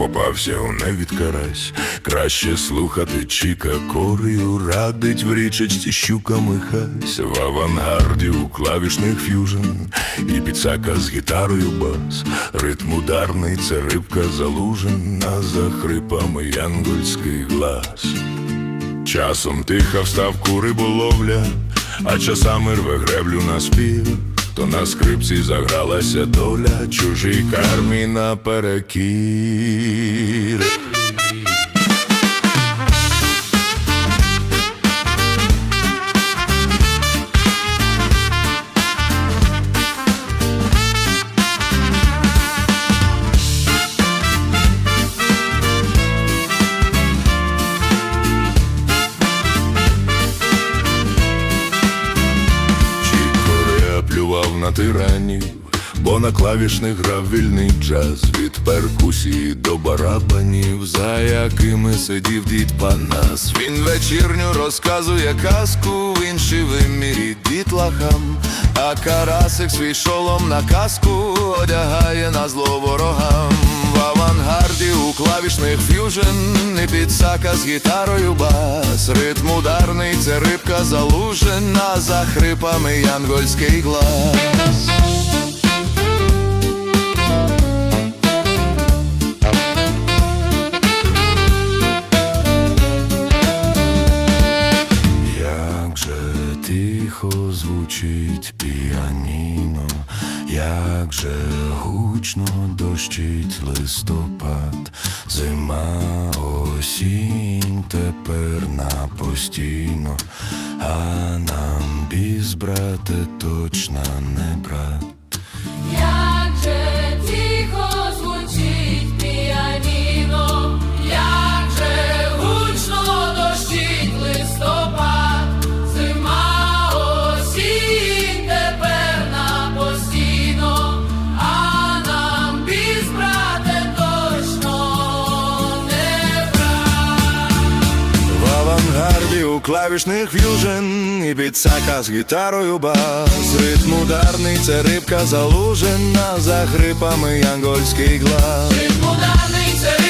попався у невід карась. Краще слухати Чіка Корію, радить в річечці щука Михась. В авангарді у клавішних ф'южн і підсака з гітарою бас. Ритм ударний, це рибка залужена, за хрипами янгольський глас. Часом тиха вставку риболовля, а часами рве греблю на спів. То на скрипці загралася доля, чужій кармі наперекір. Плював на бо на клавішних грав вільний джаз від перкусії до барабанів, за якими сидів дід Панас. Він вечірню розказує казку в іншій вимірі дітлахам, а карасик свій шолом на каску одягає на зло ворогам. Авангарді у клавішних ф'южн і підсака з гітарою бас. Ритм ударний, це рибка залужена, за хрипами янгольський глас. Звучить піаніно, як же гучно дощить листопад, зима, осінь тепер на постійно, а нам біз, брате, точно не брат. Клавішних ф'южен і підсака з гітарою бас. Ритм ударний, це рибка залужена, за хрипами янгольський глас. Ритм ударний, це рибка